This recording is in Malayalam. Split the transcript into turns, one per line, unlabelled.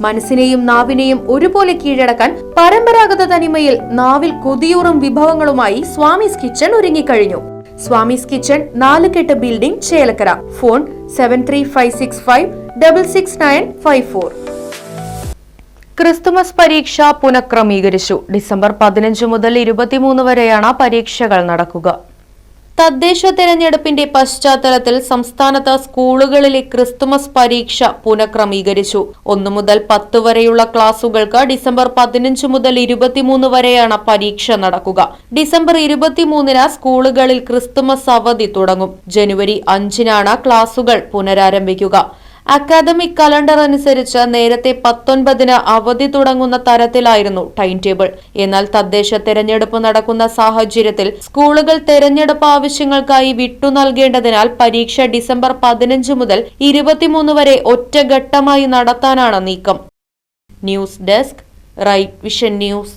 മനസ്സിനെയും നാവിനെയും ഒരുപോലെ കീഴടക്കാൻ പരമ്പരാഗത തനിമയിൽ നാവിൽ കൊതിയൂറും വിഭവങ്ങളുമായി സ്വാമിസ് കിച്ചൺ ഒരുങ്ങിക്കഴിഞ്ഞു. Swamis kitchen Nalukettu building Chelakkara. Phone seven three five six five double six nine five four Christmas പരീക്ഷ പുനഃക്രമീകരിച്ചു. ഡിസംബർ പതിനഞ്ച് മുതൽ ഇരുപത്തിമൂന്ന് വരെയാണ് പരീക്ഷകൾ നടക്കുക. തദ്ദേശ തെരഞ്ഞെടുപ്പിന്റെ പശ്ചാത്തലത്തിൽ സംസ്ഥാനത്ത് സ്കൂളുകളിലെ ക്രിസ്തുമസ് പരീക്ഷ പുനഃക്രമീകരിച്ചു. ഒന്നു മുതൽ പത്ത് വരെയുള്ള ക്ലാസുകൾക്ക് ഡിസംബർ പതിനഞ്ച് മുതൽ ഇരുപത്തിമൂന്ന് വരെയാണ് പരീക്ഷ നടക്കുക. ഡിസംബർ ഇരുപത്തിമൂന്നിന് സ്കൂളുകളിൽ ക്രിസ്തുമസ് അവധി തുടങ്ങും. ജനുവരി അഞ്ചിനാണ് ക്ലാസുകൾ പുനരാരംഭിക്കുക. അക്കാദമിക് കലണ്ടർ അനുസരിച്ച് നേരത്തെ പത്തൊൻപതിന് അവധി തുടങ്ങുന്ന തരത്തിലായിരുന്നു ടൈം ടേബിൾ. എന്നാൽ തദ്ദേശ തെരഞ്ഞെടുപ്പ് നടക്കുന്ന സാഹചര്യത്തിൽ സ്കൂളുകൾ തെരഞ്ഞെടുപ്പ് ആവശ്യങ്ങൾക്കായി വിട്ടു നൽകേണ്ടതിനാൽ പരീക്ഷ ഡിസംബർ പതിനഞ്ച് മുതൽ ഇരുപത്തിമൂന്ന് വരെ ഒറ്റഘട്ടമായി നടത്താനാണ് നീക്കം. News desk right vision news.